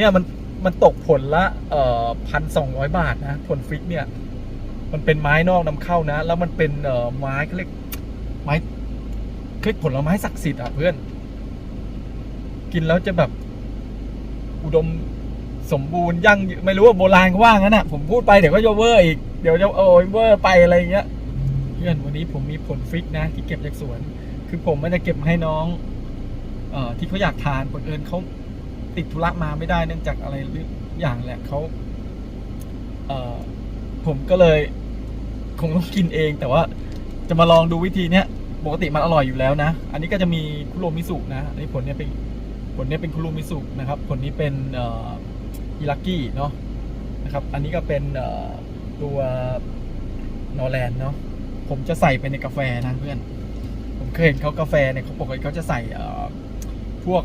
เนี่ยมันมันตกผลละเอ่อพันสองร้อยบาทนะผลฟิกเนี่ย มันเป็นไม้นอกนำเข้านะ แล้วมันเป็นเอ่อไม้เขาเรียกไม้คลิกผลไม้ศักดิ์สิทธิ์อะเพื่อน กินแล้วจะแบบ อุดมสมบูรณ์ยั่งไม่รู้ว่าโบราณเขาว่างั้นอะ ผมพูดไปเดี๋ยวก็จะเวอร์อีกเดี๋ยวจะโอ้ยเวอร์ไปอะไรเงี้ยเพื่อนวันนี้ผมมีผลฟิกนะ ที่เก็บจากสวน คือผมไม่ได้เก็บมาให้น้อง เอ่อที่เขาอยากทานคนอื่นเขา ติดธุระมาไม่ได้เนื่องจากอะไรหรืออย่างแหละเขาเออผมก็เลยคงต้องกินเอง แต่ว่าจะมาลองดูวิธีเนี้ยปกติมันอร่อยอยู่แล้วนะ อันนี้ก็จะมีคุโรมิสุนะอันนี้ผลเนี้ยเป็นผลเนี้ยเป็นคุโรมิสุนะครับ ผลนี้เป็นเอ่ออิรากิเนาะนะครับ อันนี้ก็เป็นเอ่อตัวนอร์แลนด์เนาะผมจะใส่ไปในกาแฟนะเพื่อน ผมเคยเห็นเขากาแฟเนี่ยเขาปกติเขาจะใส่เอ่อพวก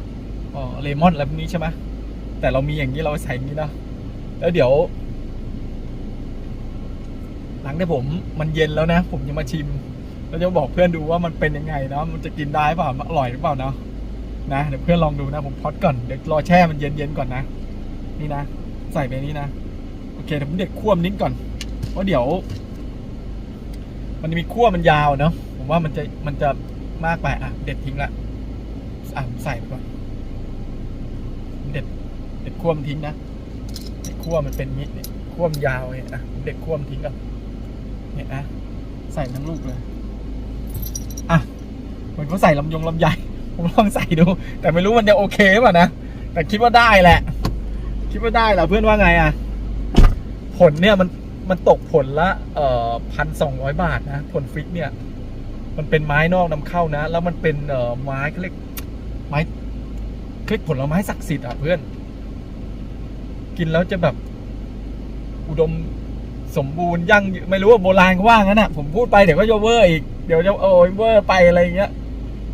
เอ่อเลมอนอะไรพวกนี้ใช่ไหมแต่เรามีอย่างนี้เราใส่อย่างนี้เนาะแล้วเดี๋ยว หลังที่ผมมันเย็นแล้วนะ ผมจะมาชิม แล้วจะบอกเพื่อนดูว่ามันเป็นยังไงเนาะมันจะกินได้เปล่าอร่อยหรือเปล่าเนาะนะเดี๋ยวเพื่อนลองดูนะผมพอดก่อนเดี๋ยวรอแช่มันเย็นๆก่อนนะนี่นะใส่ไปนี่นะโอเคเดี๋ยวผมเด็ดขั้วมนนิดก่อนเพราะเดี๋ยว มันจะมีขั้วมันยาวเนาะผมว่ามันจะมันจะมากไปอะเด็ดทิ้งละอะใส่ไปก่อน เด็ดเด็ดขั้วมันทิ้งนะเด็ดขั้วมันเป็นมิดเนี่ยขั้วมันยาวเนี่ยอะเด็ดขั้วมันทิ้งก่อนเนี่ยนะใส่ทั้งลูกเลยอะเหมือนเขาใส่ลำยงลำไยผมลองใส่ดู แต่ไม่รู้มันจะโอเคป่ะนะแต่คิดว่าได้แหละ คิดว่าได้แหละเพื่อนว่าไงอะผลเนี่ยมันมันตกผลละเอ่อพันสองร้อยบาทนะ ผลฟิกเนี่ย มันเป็นไม้นอกนำเข้านะ แล้วมันเป็นเอ่อไม้เขาเรียกไม้ คลิกผลไม้ศักดิ์สิทธิ์อะเพื่อน กินแล้วจะแบบ อุดมสมบูรณ์ยั่งยืนไม่รู้ว่าโบราณเขาว่างั้นอะ ผมพูดไปเดี๋ยวก็จะเวอร์อีกเดี๋ยวจะโอ้ยเวอร์ไปอะไรเงี้ย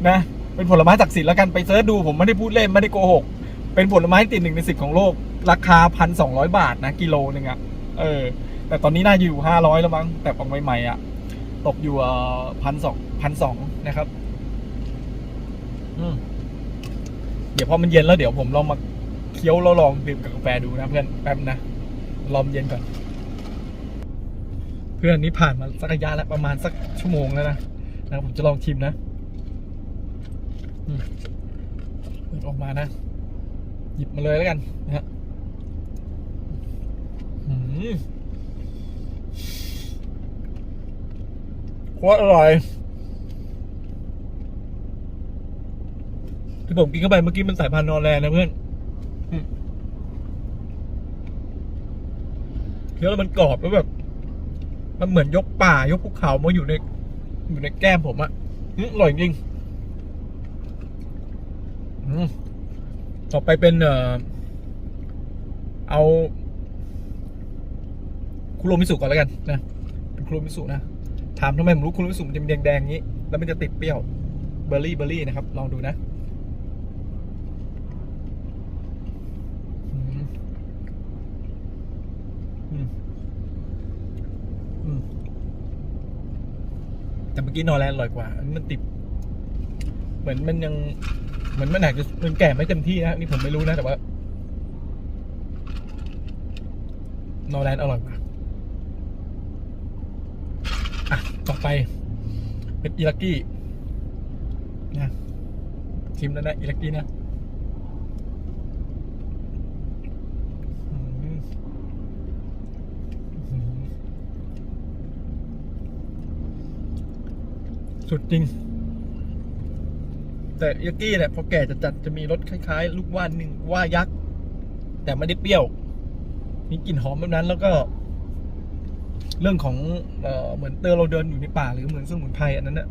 นะเป็นผลไม้ศักดิ์สิทธิ์แล้วกันไปเสิร์ชดูผมไม่ได้พูดเล่นไม่ได้โกหกเป็นผลไม้ติดหนึ่งในสิบของโลก ราคาพันสองร้อยบาทนะกิโลหนึ่งอะเออ แต่ตอนนี้น่าอยู่ห้าร้อยแล้วมั้งแต่ของใหม่ๆอะ ตกอยู่พันสองพันสองนะครับ อืม เดี๋ยวพอมันเย็นแล้วเดี๋ยวผมลองมาเคี้ยวแล้วลองดื่มกับกาแฟดูนะเพื่อนแป๊บนะรอมเย็นก่อน เพื่อนนี้ผ่านมาสักระยะแล้วประมาณสักชั่วโมงแล้วนะนะผมจะลองชิมนะอืมเปิดออกมานะ หยิบมาเลยแล้วกันนะฮะอืมโคตรอร่อย ที่ผมกินเข้าไปเมื่อกี้มันสายพันธุ์นอร์แลนด์นะเพื่อนอืมเคี้ยวแล้วมันกรอบแล้วแบบ มันเหมือนยกป่ายกภูเขามาอยู่ใน อยู่ในแก้มผมอะอืมอร่อยจริงอืมต่อไปเป็นเอ่อเอาคุโรมิสุก่อนแล้วกันนะเป็นคุโรมิสุนะถามทำไมผมรู้คุโรมิสุมันจะมีแดงๆอย่างนี้ แล้วมันจะติดเปรี้ยวเบอร์รี่เบอร์รี่นะครับ ลองดูนะ อืมอืมอืม แต่เมื่อกี้นอแลนด์อร่อยกว่า อันนี้มันติด เหมือนมันยังเหมือนมันอาจจะมันแก่ไม่เต็มที่นะนี่ผมไม่รู้นะ แต่ว่า นอแลนด์อร่อยกว่าอะต่อไป เป็นอิรากี้นะชิมแล้วนะอิรากี้นะ อืมอืม สุดจริง แต่ยากี้เนี่ยพอแก่จะจัดจะมีรสคล้ายๆ ลูกว่านหนึ่งว่ายักษ์ แต่ไม่ได้เปรี้ยว มีกลิ่นหอมแบบนั้นแล้วก็ เรื่องของเอ่อเหมือนเตอเราเดินอยู่ในป่าหรือเหมือนสมุนไพรอันนั้นเน่ะ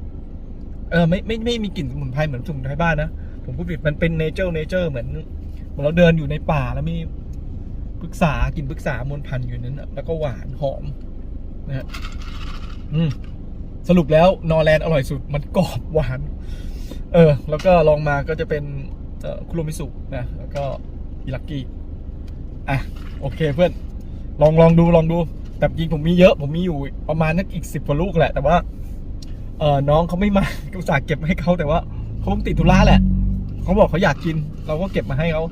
เออไม่ไม่ไม่มีกลิ่นสมุนไพรเหมือนสมุนไพรบ้านนะผมพูดผิดมันเป็นเนเจอร์เนเจอร์เหมือนเหมือนเราเดินอยู่ในป่าแล้วมีพฤกษากลิ่นพฤกษามวลพันธุ์อยู่นั้นนะแล้วก็หวานหอมนะฮะอืม สรุปแล้วนอร์แลนด์อร่อยสุด มันกรอบหวาน เออ แล้วก็ลองมาก็จะเป็นคุโรมิสุนะ แล้วก็อิรักกี้อะ โอเคเพื่อนลองลองดูลองดู แต่จริงผมมีเยอะผมมีอยู่ประมาณนักอีกสิบกว่าลูกแหละ แต่ว่า เออน้องเขาไม่มาอุตส่าห์เก็บมาให้เขาแต่ว่าเขาคงติดธุระแหละเขาบอกเขาอยากกิน เราก็เก็บมาให้เขา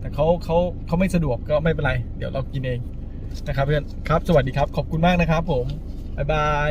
แต่เขาเขาเขาไม่สะดวกก็ไม่เป็นไร เดี๋ยวเรากินเองนะครับเพื่อนครับ สวัสดีครับ ขอบคุณมากนะครับผม บ๊ายบาย